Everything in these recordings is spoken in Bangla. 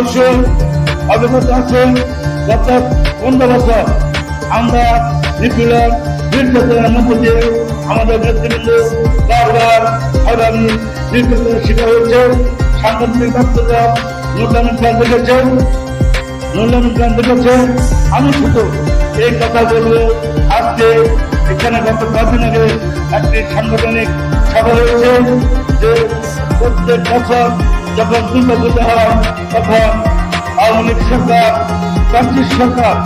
অবশ্যই অভিজ্ঞত আছে গত পনেরো বছর আমরা নিপীড়ন নির্যাতনের মধ্যে দিয়ে আমাদের নেতৃবৃন্দ বারবার হয়রানি, নির্যাতনের শিকার হয়েছে। সাংগঠনিক ব্যর্থতা মূল্যায়ন প্ল্যান দেখেছেন মূল্যায়ন প্ল্যান দেখেছে আমি শুধু এই কথা বলব, আজকে এখানে গত কদিন আগে একটি সাংগঠনিক সভা হয়েছে যে প্রত্যেক বছর যখন দুর্গা পুজো হয়, তখন আওয়ামী সরকার পঁচিশ সরকার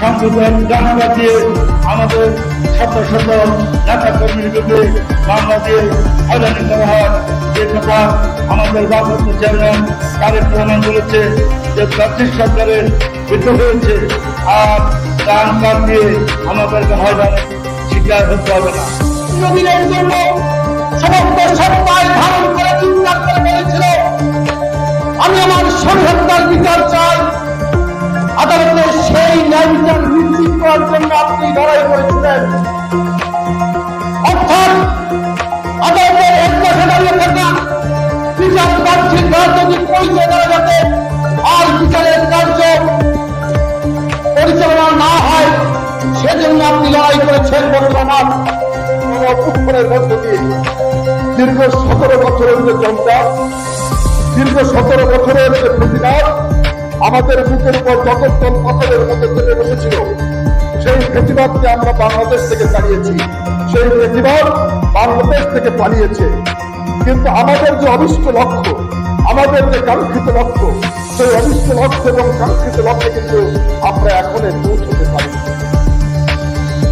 সংবিধান গান বাজিয়ে আমাদের শত শত নেতা কর্মীর বিরুদ্ধে মামলা দিয়ে হয়রানি করা হয়। যে কথা আমাদের ভারপ্রাপ্ত চেয়ারম্যান তারেক রহমান বলেছে যে পঁচিশ সরকারের বিদ্রোহ হয়েছে। আর গান গান দিয়ে আমাদেরকে হয়রানি শিকার হতে হবে না। জন্য সেই ন্যায় বিচার নিশ্চিত করার জন্য আপনি লড়াই করেছিলেন। অর্থাৎ আদালতের এক পাশে দাঁড়িয়ে থাকা বিচার প্রার্থীর রাজনৈতিক পরিচয় দেওয়া যাতে আর বিচারের কার্য পরিচালনা না হয়, সেজন্য আপনি লড়াই করেছেন বর্তমান গণঅভ্যুত্থানের মধ্য দিয়ে। দীর্ঘ সতেরো বছরের যে জমটা দীর্ঘ সতেরো বছরের যে প্রতিবাদ আমাদের বুকের উপর জগত্তল পাথরের মধ্যে চেপে বসেছিল, সেই প্রতিবাদকে আমরা বাংলাদেশ থেকে চালিয়েছি। সেই প্রতিবাদ বাংলাদেশ থেকে পালিয়েছে। কিন্তু আমাদের যে অভিষ্ট লক্ষ্য, আমাদের যে কাঙ্ক্ষিত লক্ষ্য, সেই অভিষ্ট লক্ষ্য এবং কাঙ্ক্ষিত লক্ষ্যে কিন্তু আমরা এখনও পৌঁছতে পারি।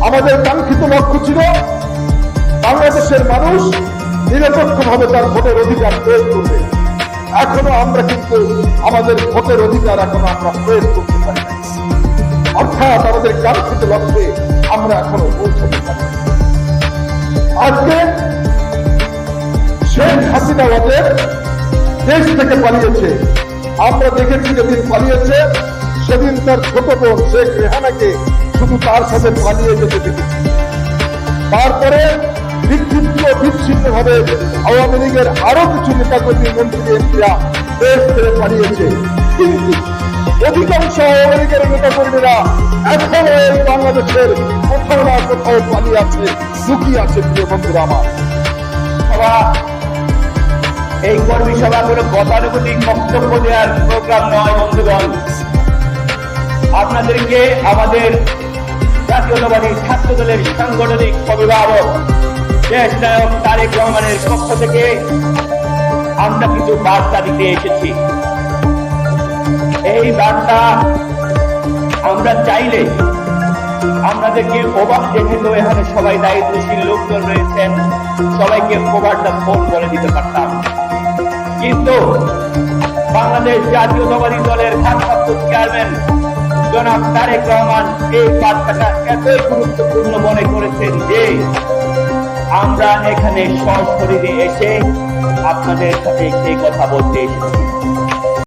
আমাদের কাঙ্ক্ষিত লক্ষ্য ছিল, বাংলাদেশের মানুষ নিরপেক্ষভাবে তার ভোটের অধিকার প্রয়োগ করবে। এখনও আমরা কিন্তু আমাদের ভোটের অধিকার এখনও আমরা প্রয়োগ করতে পারি অর্থাৎ আমাদের কাঙ্ক্ষিত লক্ষ্যে আমরা এখনও পৌঁছতে পারি আজকে শেখ হাসিনা ওদের দেশ থেকে পালিয়েছে। আমরা দেখেছি যেদিন পালিয়েছে, সেদিন তার ছোট বোন শেখ রেহানাকে শুধু তার সাথে পালিয়ে যেতে দেখেছি। তারপরে বিচ্ছিন্ন ভাবে আওয়ামী লীগের আরও কিছু নেতাকর্মী মন্ত্রী এমপিরা দেশ ছেড়ে পালিয়েছে। কিন্তু অধিকাংশ আওয়ামী লীগের নেতাকর্মীরা এখনও এই বাংলাদেশের কোথাও না কোথাও পালিয়ে আছে, লুকিয়ে আছে প্রিয় বন্ধুরা আমার। এই কর্মী সভা কোনো গতানুগতিক বক্তব্য দেওয়ার প্রোগ্রাম নয়, বন্ধুগণ। আপনাদেরকে আমাদের জাতীয়তাবাদী ছাত্র দলের সাংগঠনিক অভিভাবক দেশ নায়ক তারেক রহমানের পক্ষ থেকে আমরা কিছু বার্তা দিতে এসেছি। এই বার্তা আমরা চাইলে আমাদেরকে ওভার যেহেতু এখানে সবাই দায়িত্বশীল লোকজন রয়েছেন, সবাইকে ওভারটা ফোন করে দিতে পারতাম। কিন্তু বাংলাদেশ জাতীয়তাবাদী দলের ভারপ্রাপ্ত চেয়ারম্যান জনাব তারেক রহমান এই বার্তাটা এতই গুরুত্বপূর্ণ মনে করেছেন যে আমরা এখানে সশরীরে এসে আপনাদের সাথে সেই কথা বলতে এসেছি।